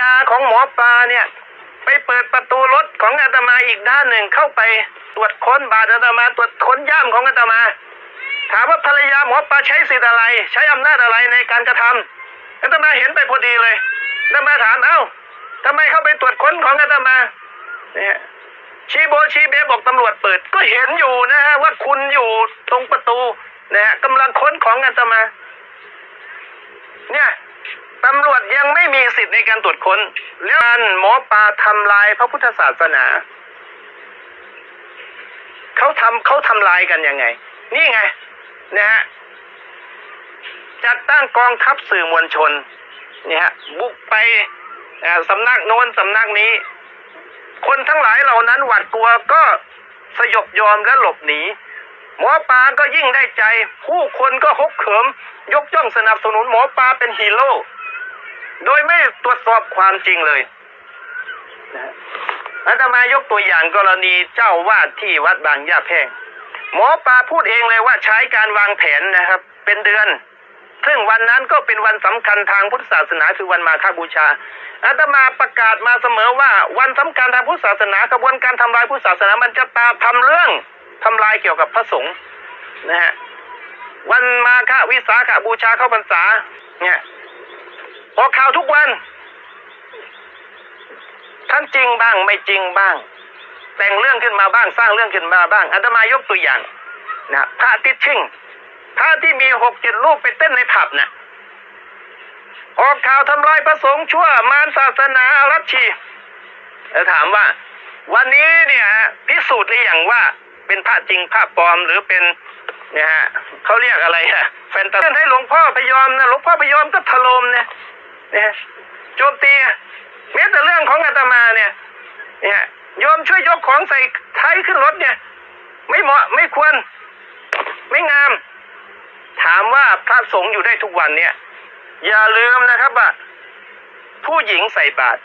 ยาของหมอปลาเนี่ย ไปเปิดประตูรถของอาตมาอีกด้านหนึ่งเข้าไปตรวจค้นบาทอาตมาตรวจค้นย่ามของอาตมา ถามว่าภรรยาหมอปลาใช้สิทธิ์อะไร ใช้อำนาจอะไรในการกระทำอาตมาเห็นไปพอดีเลยอาตมาถามเอ้าทำไมเข้าไปตรวจค้นของอาตมา เนี่ยชีโบชีเบบอกตำรวจเปิด ก็เห็นอยู่นะฮะว่าคุณอยู่ตรงประตูนะฮะกำลังค้นของอาตมา เนี่ย ตำรวจยังไม่มีสิทธิ์ในการตรวจค้นแล้วการหมอปลาทำลายพระพุทธศาสนาเขาทำเขาทำลายกันยังไง นี่ไง นะฮะจัดตั้งกองทัพสื่อมวลชนเนี่ยฮะบุกไปอ่าสำนักโน้นสำนักนี้ คนทั้งหลายเหล่านั้นหวาดกลัวก็สยบยอมและหลบหนีหมอปลาก็ยิ่งได้ใจ ผู้คนก็ฮกเขิม ยกย่องสนับสนุนหมอปลาเป็นฮีโร่ โดยไม่ตรวจสอบความจริงเลยนะฮะอาตมายกตัวอย่างกรณีเจ้าวาดที่วัดบางย่าแพรกหมอปลาพูดเองเลยว่าใช้การวางแผนนะครับ เป็นเดือน ซึ่งวันนั้นก็เป็นวันสำคัญทางพุทธศาสนาคือวันมาฆบูชาอาตมาประกาศมาเสมอว่า วันสำคัญทางพุทธศาสนากระบวนการทำลายพุทธศาสนามันจะตามทำเรื่องทำลายเกี่ยวกับพระสงฆ์นะฮะวันมาฆวิสาขบูชาเข้าพรรษาเนี่ย ออกข่าวทุกวัน ท่านจริงบ้างไม่จริงบ้าง แต่งเรื่องขึ้นมาบ้างสร้างเรื่องขึ้นมาบ้างอาตมายกตัวอย่างนะพระอาทิตย์ชิ่งพระที่มีหกเจ็ดรูปไปเต้นในผับนะออกข่าวทำลายพระสงฆ์ชั่วมารศาสนาอารัชชีแล้วถามว่า วันนี้เนี่ยฮะพิสูจน์หรือยังว่าเป็นพระจริงพระปลอมหรือเป็นเนี่ยฮะเขาเรียกอะไรฮะแฟนตาซีให้หลวงพ่อพยอมนะหลวงพ่อพยอมก็ถล่มเนี่ย นี่ยโจมตีแม้แต่เรื่องของอาตมาเนี่ยเนี่ยยอมช่วยยกของใส่ท้ายขึ้นรถเนี่ย ไม่เหมาะไม่ควร ไม่งาม ถามว่าพระสงฆ์อยู่ได้ทุกวันเนี่ย อย่าลืมนะครับว่าผู้หญิงใส่บาตร